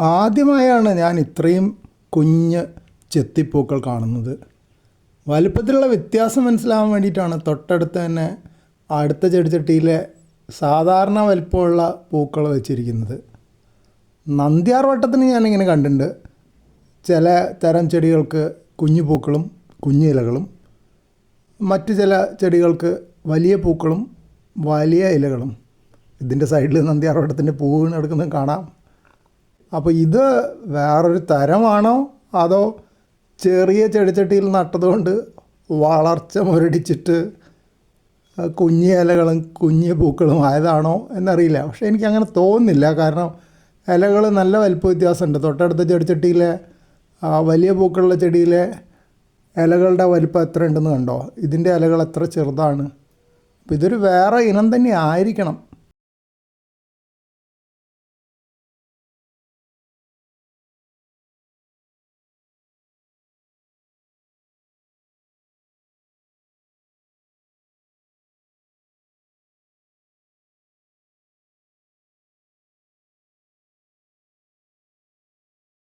ആദ്യമായാണ് ഞാൻ ഇത്രയും കുഞ്ഞ് ചെത്തിപ്പൂക്കൾ കാണുന്നത്. വലുപ്പത്തിലുള്ള വ്യത്യാസം മനസ്സിലാവാൻ വേണ്ടിയിട്ടാണ് തൊട്ടടുത്ത് തന്നെ അടുത്ത ചെടിച്ചട്ടിയിലെ സാധാരണ വലിപ്പമുള്ള പൂക്കൾ വെച്ചിരിക്കുന്നത്. നന്ദ്യാർ വട്ടത്തിന് ഞാനിങ്ങനെ കണ്ടിട്ടുണ്ട്. ചില തരം ചെടികൾക്ക് കുഞ്ഞു പൂക്കളും കുഞ്ഞു ഇലകളും മറ്റ് ചില ചെടികൾക്ക് വലിയ പൂക്കളും വലിയ ഇലകളും. ഇതിന്റെ സൈഡിൽ നന്ദ്യാർവട്ടത്തിന്റെ പൂ വീണ് കിടക്കുന്നത് കാണാം. അപ്പോൾ ഇത് വേറൊരു തരമാണോ? അതോ ചെറിയ ചെടിച്ചട്ടിയിൽ നട്ടതുകൊണ്ട് വളർച്ച മുരടിച്ചിട്ട് കുഞ്ഞി ഇലകളും കുഞ്ഞു പൂക്കളും ആയതാണോ എന്നറിയില്ല. പക്ഷേ എനിക്ക് അങ്ങനെ തോന്നുന്നില്ല. കാരണം ഇലകൾ നല്ല വലിപ്പ വ്യത്യാസമുണ്ട് തൊട്ടടുത്ത ചെടിച്ചട്ടിയിലെ വലിയ പൂക്കളുള്ള ചെടിയിലെ ഇലകളുടെ വലിപ്പം എത്ര ഉണ്ടെന്ന് കണ്ടോ? ഇതിന്റെ ഇലകൾ എത്ര ചെറുതാണ്? അപ്പോൾ ഇതൊരു വേറെ ഇനം തന്നെ ആയിരിക്കണം